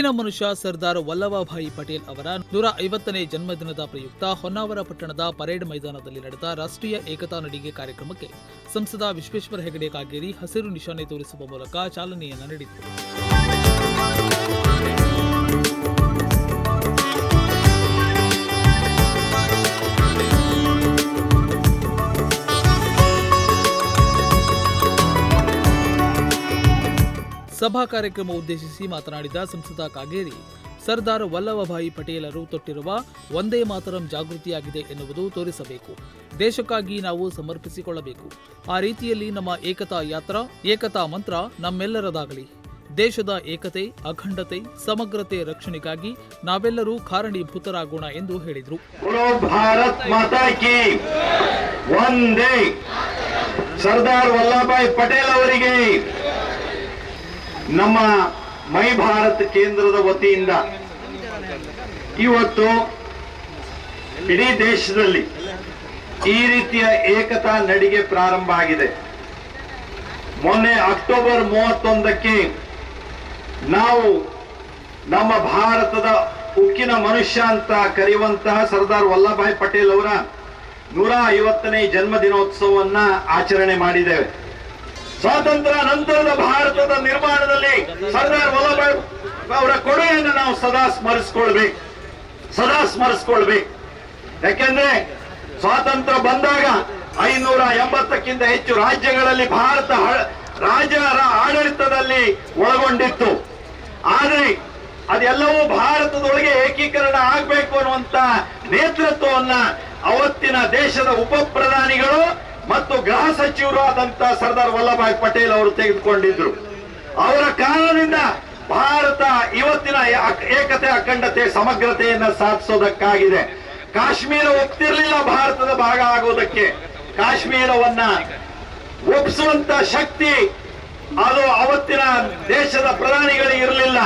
ಉಕ್ಕಿನ ಮನುಷ್ಯ ಸರ್ದಾರ್ ವಲ್ಲಭಭಾಯಿ ಪಟೇಲ್ ಅವರ ನೂರ ಐವತ್ತನೇ ಜನ್ಮದಿನದ ಪ್ರಯುಕ್ತ ಹೊನ್ನಾವರ ಪಟ್ಟಣದ ಪರೇಡ್ ಮೈದಾನದಲ್ಲಿ ನಡೆದ ರಾಷ್ಟ್ರೀಯ ಏಕತಾ ನಡಿಗೆ ಕಾರ್ಯಕ್ರಮಕ್ಕೆ ಸಂಸದ ವಿಶ್ವೇಶ್ವರ ಹೆಗಡೆ ಕಾಗೇರಿ ಹಸಿರು ನಿಶಾನೆ ತೋರಿಸುವ ಮೂಲಕ ಚಾಲನೆಯನ್ನು ನೀಡಿದರು ಸಭಾ ಕಾರ್ಯಕ್ರಮ ಉದ್ದೇಶಿಸಿ ಮಾತನಾಡಿದ ಸಂಸದ ಕಾಗೇರಿ, ಸರ್ದಾರ್ ವಲ್ಲಭಭಾಯಿ ಪಟೇಲರು ತೊಟ್ಟಿರುವ ಒಂದೇ ಮಾತರಂ ಜಾಗೃತಿಯಾಗಿದೆ ಎನ್ನುವುದು ತೋರಿಸಬೇಕು. ದೇಶಕ್ಕಾಗಿ ನಾವು ಸಮರ್ಪಿಸಿಕೊಳ್ಳಬೇಕು. ಆ ರೀತಿಯಲ್ಲಿ ನಮ್ಮ ಏಕತಾ ಯಾತ್ರಾ, ಏಕತಾ ಮಂತ್ರ ನಮ್ಮೆಲ್ಲರದಾಗಲಿ. ದೇಶದ ಏಕತೆ, ಅಖಂಡತೆ, ಸಮಗ್ರತೆ ರಕ್ಷಣೆಗಾಗಿ ನಾವೆಲ್ಲರೂ ಕಾರಣೀಭೂತರಾಗೋಣ ಎಂದು ಹೇಳಿದರು. ಸರ್ದಾರ್ ವಲ್ಲಭಭಾಯಿ ಪಟೇಲ್ ಅವರಿಗೆ ನಮ್ಮ ಮೈ ಭಾರತ್ ಕೇಂದ್ರದ ವತಿಯಿಂದ ಇವತ್ತು ಇಡೀ ದೇಶದಲ್ಲಿ ಈ ರೀತಿಯ ಏಕತಾ ನಡಿಗೆ ಪ್ರಾರಂಭ ಆಗಿದೆ. ಮೊನ್ನೆ ಅಕ್ಟೋಬರ್ ಮೂವತ್ತೊಂದಕ್ಕೆ ನಾವು ನಮ್ಮ ಭಾರತದ ಉಕ್ಕಿನ ಮನುಷ್ಯ ಅಂತ ಕರೆಯುವಂತಹ ಸರ್ದಾರ್ ವಲ್ಲಭಾಯ್ ಪಟೇಲ್ ಅವರ ನೂರ ಐವತ್ತನೇ ಜನ್ಮ ದಿನೋತ್ಸವವನ್ನ ಆಚರಣೆ ಮಾಡಿದ್ದೇವೆ. ಸ್ವಾತಂತ್ರ್ಯ ನಂತರದ ಭಾರತದ ನಿರ್ಮಾಣದಲ್ಲಿ ಸರ್ದಾರ್ ವಲ್ಲಭಾಯ್ ಅವರ ಕೊಡುಗೆಯನ್ನು ನಾವು ಸದಾ ಸ್ಮರಿಸ್ಕೊಳ್ಬೇಕು. ಸದಾ ಸ್ಮರಿಸ್ಕೊಳ್ಬೇಕು. ಯಾಕೆಂದ್ರೆ ಸ್ವಾತಂತ್ರ್ಯ ಬಂದಾಗ ಐನೂರ ಎಂಬತ್ತಕ್ಕಿಂತ ಹೆಚ್ಚು ರಾಜ್ಯಗಳಲ್ಲಿ ಭಾರತ ರಾಜರ ಆಡಳಿತದಲ್ಲಿ ಒಳಗೊಂಡಿತ್ತು. ಆದರೆ ಅದೆಲ್ಲವೂ ಭಾರತದೊಳಗೆ ಏಕೀಕರಣ ಆಗಬೇಕು ಅನ್ನುವಂತ ನೇತೃತ್ವವನ್ನ ಅವತ್ತಿನ ದೇಶದ ಉಪ ಪ್ರಧಾನಿಗಳು ಮತ್ತು ಗೃಹ ಸಚಿವರು ಆದಂತ ಸರ್ದಾರ್ ವಲ್ಲಭಾಯ್ ಪಟೇಲ್ ಅವರು ತೆಗೆದುಕೊಂಡಿದ್ರು. ಅವರ ಕಾರಣದಿಂದ ಭಾರತ ಇವತ್ತಿನ ಏಕತೆ, ಅಖಂಡತೆ, ಸಮಗ್ರತೆಯನ್ನ ಸಾಧಿಸೋದಕ್ಕಾಗಿದೆ. ಕಾಶ್ಮೀರ ಒಪ್ತಿರ್ಲಿಲ್ಲ ಭಾರತದ ಭಾಗ ಆಗೋದಕ್ಕೆ. ಕಾಶ್ಮೀರವನ್ನ ಒಪ್ಪಿಸುವಂತ ಶಕ್ತಿ ಅದು ಅವತ್ತಿನ ದೇಶದ ಪ್ರಧಾನಿಗಳಿಗೆ ಇರಲಿಲ್ಲ.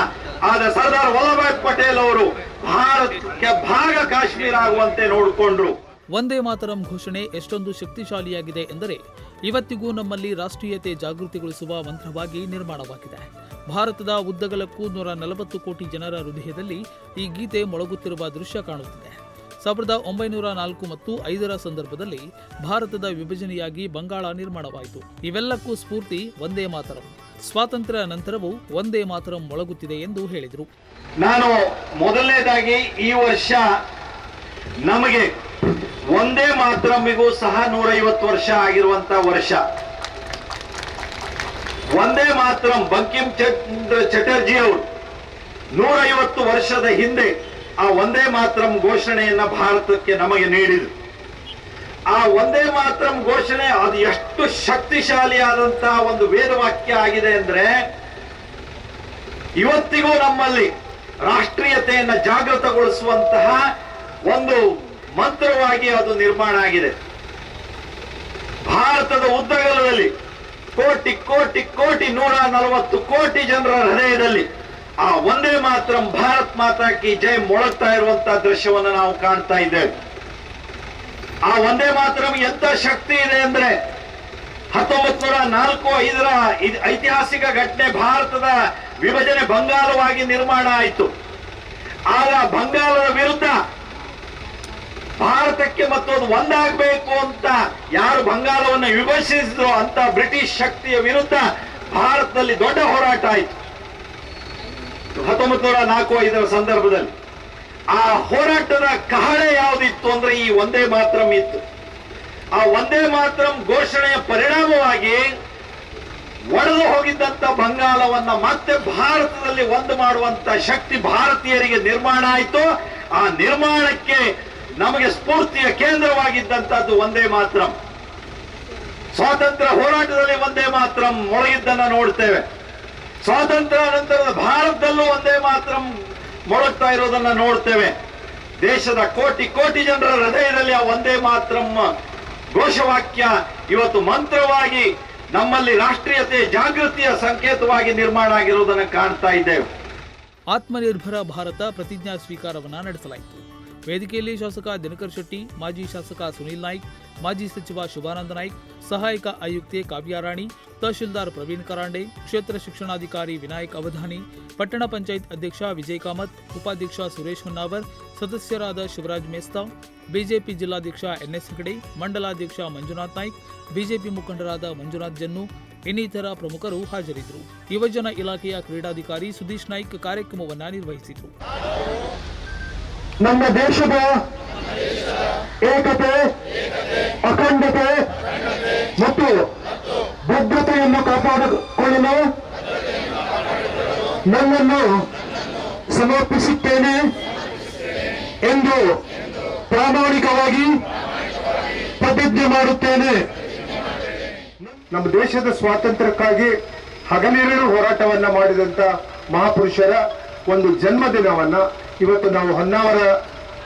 ಆದ್ರೆ ಸರ್ದಾರ್ ವಲ್ಲಭಾಯ್ ಪಟೇಲ್ ಅವರು ಭಾರತಕ್ಕೆ ಭಾಗ ಕಾಶ್ಮೀರ ಆಗುವಂತೆ ನೋಡಿಕೊಂಡ್ರು. ಒಂದೇ ಮಾತರಂ ಘೋಷಣೆ ಎಷ್ಟೊಂದು ಶಕ್ತಿಶಾಲಿಯಾಗಿದೆ ಎಂದರೆ ಇವತ್ತಿಗೂ ನಮ್ಮಲ್ಲಿ ರಾಷ್ಟ್ರೀಯತೆ ಜಾಗೃತಿಗೊಳಿಸುವ ಮಂತ್ರವಾಗಿ ನಿರ್ಮಾಣವಾಗಿದೆ. ಭಾರತದ ಉದ್ದಗಲಕ್ಕೂ ನೂರ ನಲವತ್ತು ಕೋಟಿ ಜನರ ಹೃದಯದಲ್ಲಿ ಈ ಗೀತೆ ಮೊಳಗುತ್ತಿರುವ ದೃಶ್ಯ ಕಾಣುತ್ತಿದೆ. ಸಾವಿರದ ಒಂಬೈನೂರ ನಾಲ್ಕು ಮತ್ತು ಐದರ ಸಂದರ್ಭದಲ್ಲಿ ಭಾರತದ ವಿಭಜನೆಯಾಗಿ ಬಂಗಾಳ ನಿರ್ಮಾಣವಾಯಿತು. ಇವೆಲ್ಲಕ್ಕೂ ಸ್ಫೂರ್ತಿ ಒಂದೇ ಮಾತರಂ ಸ್ವಾತಂತ್ರ್ಯ ನಂತರವೂ ಒಂದೇ ಮಾತರಂ ಮೊಳಗುತ್ತಿದೆ ಎಂದು ಹೇಳಿದರು. ನಾನು ಮೊದಲನೇದಾಗಿ ಈ ವರ್ಷ ನಮಗೆ ಒಂದೇ ಮಾತ್ರಮ್ಮಿಗೂ ಸಹ ನೂರೈವತ್ತು ವರ್ಷ ಆಗಿರುವಂತ ವರ್ಷ. ಒಂದೇ ಮಾತ್ರಂ ಬಂಕಿಂ ಚಂದ್ರ ಚಟರ್ಜಿ ಅವರು ನೂರೈವತ್ತು ವರ್ಷದ ಹಿಂದೆ ಆ ಒಂದೇ ಮಾತ್ರಂ ಘೋಷಣೆಯನ್ನ ಭಾರತಕ್ಕೆ ನಮಗೆ ನೀಡಿದರು. ಆ ಒಂದೇ ಮಾತ್ರಂ ಘೋಷಣೆ ಅದು ಎಷ್ಟು ಶಕ್ತಿಶಾಲಿಯಾದಂತ ಒಂದು ವೇದವಾಕ್ಯ ಆಗಿದೆ ಅಂದ್ರೆ, ಇವತ್ತಿಗೂ ನಮ್ಮಲ್ಲಿ ರಾಷ್ಟ್ರೀಯತೆಯನ್ನು ಜಾಗೃತಗೊಳಿಸುವಂತಹ ಒಂದು ಮಂತ್ರವಾಗಿ ಅದು ನಿರ್ಮಾಣ ಆಗಿದೆ. ಭಾರತದ ಉದ್ದಗಲದಲ್ಲಿ ಕೋಟಿ ಕೋಟಿ ಕೋಟಿ, ನೂರ ನಲವತ್ತು ಕೋಟಿ ಜನರ ಹೃದಯದಲ್ಲಿ ಆ ಒಂದೇ ಮಾತ್ರ ಭಾರತ್ ಮಾತಾ ಕಿ ಜೈ ಮೊಳಗ್ತಾ ಇರುವಂತಹ ದೃಶ್ಯವನ್ನು ನಾವು ಕಾಣ್ತಾ ಇದ್ದೇವೆ. ಆ ಒಂದೇ ಮಾತ್ರ ಎಂತ ಶಕ್ತಿ ಇದೆ ಅಂದ್ರೆ ಹತ್ತೊಂಬತ್ ನೂರ ನಾಲ್ಕು ಐದರ ಐತಿಹಾಸಿಕ ಘಟನೆ ಭಾರತದ ವಿಭಜನೆ ಬಂಗಾಲವಾಗಿ ನಿರ್ಮಾಣ ಆಯಿತು. ಆಗ ಬಂಗಾಲದ ವಿರುದ್ಧ ಭಾರತಕ್ಕೆ ಮತ್ತೊಂದು ಒಂದಾಗಬೇಕು ಅಂತ ಯಾರು ಬಂಗಾಲವನ್ನು ವಿಭಜಿಸಿದ್ರು ಅಂತ ಬ್ರಿಟಿಷ್ ಶಕ್ತಿಯ ವಿರುದ್ಧ ಭಾರತದಲ್ಲಿ ದೊಡ್ಡ ಹೋರಾಟ ಆಯಿತು. ಹತ್ತೊಂಬತ್ತು ನೂರ ನಾಲ್ಕು ಐದರ ಸಂದರ್ಭದಲ್ಲಿ ಆ ಹೋರಾಟದ ಕಹಳೆ ಯಾವುದಿತ್ತು ಅಂದ್ರೆ ಈ ಒಂದೇ ಮಾತ್ರಂ ಇತ್ತು. ಆ ಒಂದೇ ಮಾತ್ರಂ ಘೋಷಣೆಯ ಪರಿಣಾಮವಾಗಿ ಒಡೆದು ಹೋಗಿದ್ದಂತ ಬಂಗಾಲವನ್ನ ಮತ್ತೆ ಭಾರತದಲ್ಲಿ ಒಂದು ಮಾಡುವಂತ ಶಕ್ತಿ ಭಾರತೀಯರಿಗೆ ನಿರ್ಮಾಣ ಆಯಿತು. ಆ ನಿರ್ಮಾಣಕ್ಕೆ ನಮಗೆ ಸ್ಫೂರ್ತಿಯ ಕೇಂದ್ರವಾಗಿದ್ದಂತದ್ದು ಒಂದೇ ಮಾತ್ರ. ಸ್ವಾತಂತ್ರ್ಯ ಹೋರಾಟದಲ್ಲಿ ಒಂದೇ ಮಾತ್ರ ಮೊಳಗಿದ್ದನ್ನ ನೋಡ್ತೇವೆ. ಸ್ವಾತಂತ್ರ್ಯ ನಂತರದ ಭಾರತದಲ್ಲೂ ಒಂದೇ ಮಾತ್ರ ಮೊಳಗ್ತಾ ಇರೋದನ್ನ ನೋಡ್ತೇವೆ. ದೇಶದ ಕೋಟಿ ಕೋಟಿ ಜನರ ಹೃದಯದಲ್ಲಿ ಆ ಒಂದೇ ಮಾತ್ರ ಘೋಷವಾಕ್ಯ ಇವತ್ತು ಮಂತ್ರವಾಗಿ ನಮ್ಮಲ್ಲಿ ರಾಷ್ಟ್ರೀಯತೆ, ಜಾಗೃತಿಯ ಸಂಕೇತವಾಗಿ ನಿರ್ಮಾಣ ಆಗಿರುವುದನ್ನು ಕಾಣ್ತಾ ಇದ್ದೇವೆ. ಆತ್ಮನಿರ್ಭರ ಭಾರತ ಪ್ರತಿಜ್ಞಾ ಸ್ವೀಕಾರವನ್ನ ನಡೆಸಲಾಯಿತು. ವೇದಿಕೆಯಲ್ಲಿ ಶಾಸಕ ದಿನಕರ್ ಶೆಟ್ಟಿ, ಮಾಜಿ ಶಾಸಕ ಸುನೀಲ್ ನಾಯ್ಕ್, ಮಾಜಿ ಸಚಿವ ಶುಭಾನಂದ ನಾಯ್ಕ್, ಸಹಾಯಕ ಆಯುಕ್ತೆ ಕಾವ್ಯಾರಾಣಿ ತಹಶೀಲ್ದಾರ್ ಪ್ರವೀಣ್ ಕರಾಂಡೆ, ಕ್ಷೇತ್ರ ಶಿಕ್ಷಣಾಧಿಕಾರಿ ವಿನಾಯಕ್ ಅವಧಾನಿ, ಪಟ್ಟಣ ಪಂಚಾಯತ್ ಅಧ್ಯಕ್ಷ ವಿಜಯ್ ಕಾಮತ್, ಉಪಾಧ್ಯಕ್ಷ ಸುರೇಶ್ ಹೊನ್ನಾವರ್, ಸದಸ್ಯರಾದ ಶಿವರಾಜ್ ಮೇಸ್ತಾವ್ ಬಿಜೆಪಿ ಜಿಲ್ಲಾಧ್ಯಕ್ಷ ಎನ್ಎಸ್ ಹೆಗಡೆ, ಮಂಡಲಾಧ್ಯಕ್ಷ ಮಂಜುನಾಥ್ ನಾಯ್ಕ್, ಬಿಜೆಪಿ ಮುಖಂಡರಾದ ಮಂಜುನಾಥ್ ಜನ್ನು, ಇನ್ನಿತರ ಪ್ರಮುಖರು ಹಾಜರಿದ್ದರು. ಯುವಜನ ಇಲಾಖೆಯ ಕ್ರೀಡಾಧಿಕಾರಿ ಸುದೀಶ್ ನಾಯ್ಕ್ ಕಾರ್ಯಕ್ರಮವನ್ನು ನಿರ್ವಹಿಸಿದರು. ನಮ್ಮ ದೇಶದ ಏಕತೆ, ಅಖಂಡತೆ ಮತ್ತು ಭದ್ರತೆಯನ್ನು ಕಾಪಾಡಿಕೊಳ್ಳಲು ನನ್ನನ್ನು ಸಮರ್ಪಿಸುತ್ತೇನೆ ಎಂದು ಪ್ರಾಮಾಣಿಕವಾಗಿ ಪ್ರತಿಜ್ಞೆ ಮಾಡುತ್ತೇನೆ. ನಮ್ಮ ದೇಶದ ಸ್ವಾತಂತ್ರ್ಯಕ್ಕಾಗಿ ಹಗಲಿರಳು ಹೋರಾಟವನ್ನ ಮಾಡಿದಂತ ಮಹಾಪುರುಷರ ಒಂದು ಜನ್ಮದಿನವನ್ನ ಇವತ್ತು ನಾವು ಹೊನ್ನಾವರ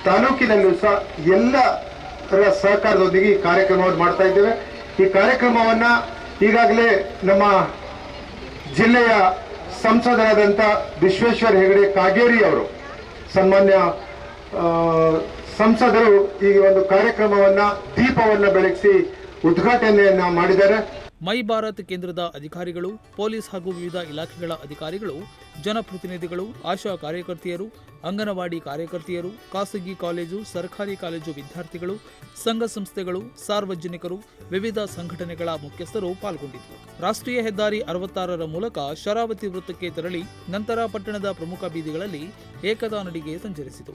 ತಾಲೂಕಿನಲ್ಲೂ ಸಹ ಎಲ್ಲರ ಸಹಕಾರದೊಂದಿಗೆ ಈ ಕಾರ್ಯಕ್ರಮವನ್ನು ಮಾಡ್ತಾ ಇದ್ದೇವೆ. ಈ ಕಾರ್ಯಕ್ರಮವನ್ನ ಈಗಾಗಲೇ ನಮ್ಮ ಜಿಲ್ಲೆಯ ಸಂಸದರಾದಂಥ ವಿಶ್ವೇಶ್ವರ ಹೆಗಡೆ ಕಾಗೇರಿ ಅವರು ಸನ್ಮಾನ್ಯ ಸಂಸದರು ಈ ಒಂದು ಕಾರ್ಯಕ್ರಮವನ್ನ ದೀಪವನ್ನ ಬೆಳಗಿಸಿ ಉದ್ಘಾಟನೆಯನ್ನ ಮಾಡಿದ್ದಾರೆ. ಮೈ ಭಾರತ್ ಕೇಂದ್ರದ ಅಧಿಕಾರಿಗಳು, ಪೊಲೀಸ್ ಹಾಗೂ ವಿವಿಧ ಇಲಾಖೆಗಳ ಅಧಿಕಾರಿಗಳು, ಜನಪ್ರತಿನಿಧಿಗಳು, ಆಶಾ ಕಾರ್ಯಕರ್ತೆಯರು, ಅಂಗನವಾಡಿ ಕಾರ್ಯಕರ್ತೆಯರು, ಖಾಸಗಿ ಕಾಲೇಜು, ಸರ್ಕಾರಿ ಕಾಲೇಜು ವಿದ್ಯಾರ್ಥಿಗಳು, ಸಂಘ ಸಂಸ್ಥೆಗಳು, ಸಾರ್ವಜನಿಕರು, ವಿವಿಧ ಸಂಘಟನೆಗಳ ಮುಖ್ಯಸ್ಥರು ಪಾಲ್ಗೊಂಡಿದ್ದರು. ರಾಷ್ಟ್ರೀಯ ಹೆದ್ದಾರಿ ಅರವತ್ತಾರರ ಮೂಲಕ ಶರಾವತಿ ವೃತ್ತಕ್ಕೆ ತೆರಳಿ ನಂತರ ಪಟ್ಟಣದ ಪ್ರಮುಖ ಬೀದಿಗಳಲ್ಲಿ ಏಕತಾ ನಡಿಗೆ ಸಂಚರಿಸಿತು.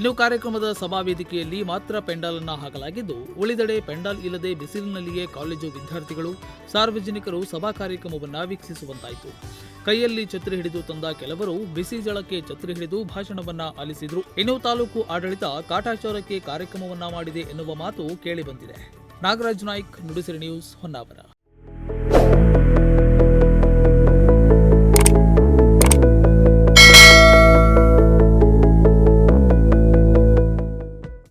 ಇನ್ನು ಕಾರ್ಯಕ್ರಮದ ಸಭಾ ವೇದಿಕೆಯಲ್ಲಿ ಮಾತ್ರ ಪೆಂಡಾಲ್ ಅನ್ನು ಹಾಕಲಾಗಿದ್ದು, ಉಳಿದೆಡೆ ಪೆಂಡಾಲ್ ಇಲ್ಲದೆ ಬಿಸಿಲಿನಲ್ಲಿಯೇ ಕಾಲೇಜು ವಿದ್ಯಾರ್ಥಿಗಳು, ಸಾರ್ವಜನಿಕರು ಸಭಾ ಕಾರ್ಯಕ್ರಮವನ್ನು ವೀಕ್ಷಿಸುವಂತಾಯಿತು. ಕೈಯಲ್ಲಿ ಛತ್ರಿ ಹಿಡಿದು ತಂದ ಕೆಲವರು ಬಿಸಿ ಜಳಕ್ಕೆ ಛತ್ರಿ ಹಿಡಿದು ಭಾಷಣವನ್ನ ಆಲಿಸಿದ್ರು. ಇನ್ನು ತಾಲೂಕು ಆಡಳಿತ ಕಾಟಾಚಾರಕ್ಕೆ ಕಾರ್ಯಕ್ರಮವನ್ನ ಮಾಡಿದೆ ಎನ್ನುವ ಮಾತು ಕೇಳಿಬಂದಿದೆ ನಾಗರಾಜ್ ನಾಯ್ಕ್, ನುಡಿಸಿರಿ ನ್ಯೂಸ್ ಹೊನ್ನಾವರ.